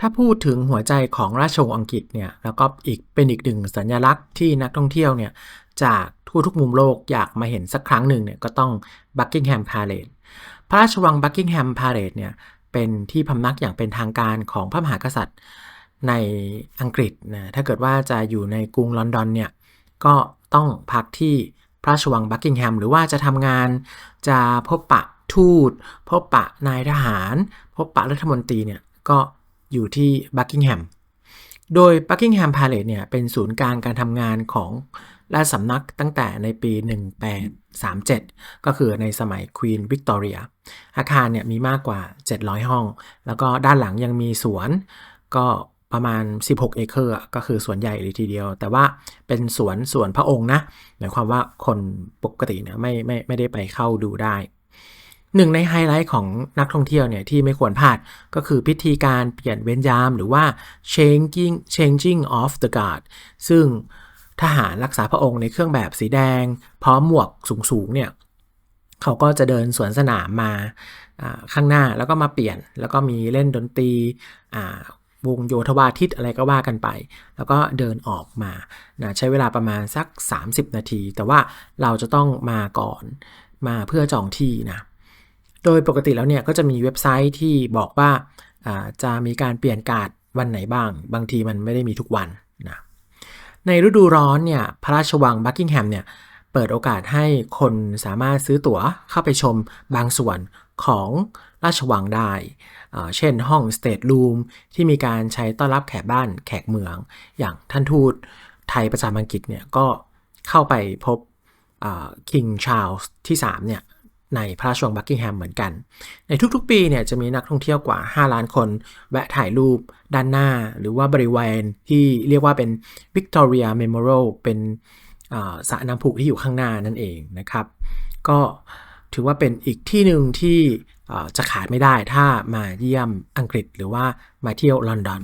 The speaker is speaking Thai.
ถ้าพูดถึงหัวใจของราชวงศ์อังกฤษเนี่ยแล้วก็อีกเป็นอีกหนึ่งสัญลักษณ์ที่นักท่องเที่ยวเนี่ยจากทั่วทุกมุมโลกอยากมาเห็นสักครั้งหนึ่งเนี่ยก็ต้องบักกิงแฮมพาเล e พระราชวังบักกิงแฮมพาเล e เนี่ยเป็นที่พำนักอย่างเป็นทางการของพระมหากษัตริย์ในอังกฤษนะถ้าเกิดว่าจะอยู่ในกรุงลอนดอนเนี่ยก็ต้องพักที่พระราชวังบักกิงแฮมหรือว่าจะทำงานจะพบปะทูต พบปะนายทหาร พบปะรัฐมนตรีเนี่ยก็ อยู่ที่บักกิงแฮม โดยบักกิงแฮมพาเล e เนี่ยเป็นศูนย์กลางการทำงานของราชสำนักตั้งแต่ในปี 1837 ก็คือในสมัยควีนวิกตอเรีย อาคารเนี่ยมีมากกว่า 700 ห้อง แล้วก็ด้านหลังยังมีสวนก็ประมาณ 16 เอเคอร์ก็คือสวนใหญ่เลยทีเดียว แต่ว่าเป็นสวนสวนพระองค์นะหมายความว่าคนปกติเนี่ยไม่ไม่ไม่ได้ไปเข้าดูได้ หนึ่งในไฮไลท์ของนักท่องเที่ยวเนี่ยที่ไม่ควรพลาดก็คือพิธีการเปลี่ยนเวรยามหรือว่า changing changing of the guard ซึ่งทหารรักษาพระองค์ในเครื่องแบบสีแดง พร้อมหมวกสูงๆเนี่ยเขาก็จะเดินสวนสนามมาข้างหน้าแล้วก็มาเปลี่ยน แล้วก็มีเล่นดนตรีวงโยธวาทิตอะไรก็ว่ากันไป แล้วก็เดินออกมานะใช้เวลาประมาณสัก 30 นาที แต่ว่าเราจะต้องมาก่อนมาเพื่อจองที่นะ โดยปกติแล้วเนี่ยก็จะมีเว็บไซต์ที่บอกว่าจะมีการเปลี่ยนการ์ดวันไหนบ้าง บางทีมันไม่ได้มีทุกวันนะในฤดูร้อนเนี่ยพระราชวังบักกิงแฮมเนี่ยเปิดโอกาสให้คนสามารถซื้อตั๋วเข้าไปชมบางส่วนของราชวังได้ เช่นห้องสเตทรูมที่มีการใช้ต้อนรับแขกบ้านแขกเมือง อย่างท่านทูตไทยประจำอังกฤษเนี่ยก็เข้าไปพบคิงชาร์ลส์ที่3เนี่ย ในพระราชวังบักกิงแฮมเหมือนกัน ในทุกๆปีเนี่ยจะมีนักท่องเที่ยวกว่า 5 ล้านคน แวะถ่ายรูปด้านหน้า หรือว่าบริเวณที่เรียกว่าเป็น Victoria Memorial เป็นสระน้ำพุที่อยู่ข้างหน้านั่นเองนะครับ ก็ถือว่าเป็นอีกที่หนึ่งที่จะขาดไม่ได้ถ้ามาเยี่ยมอังกฤษหรือว่ามาเที่ยวลอนดอน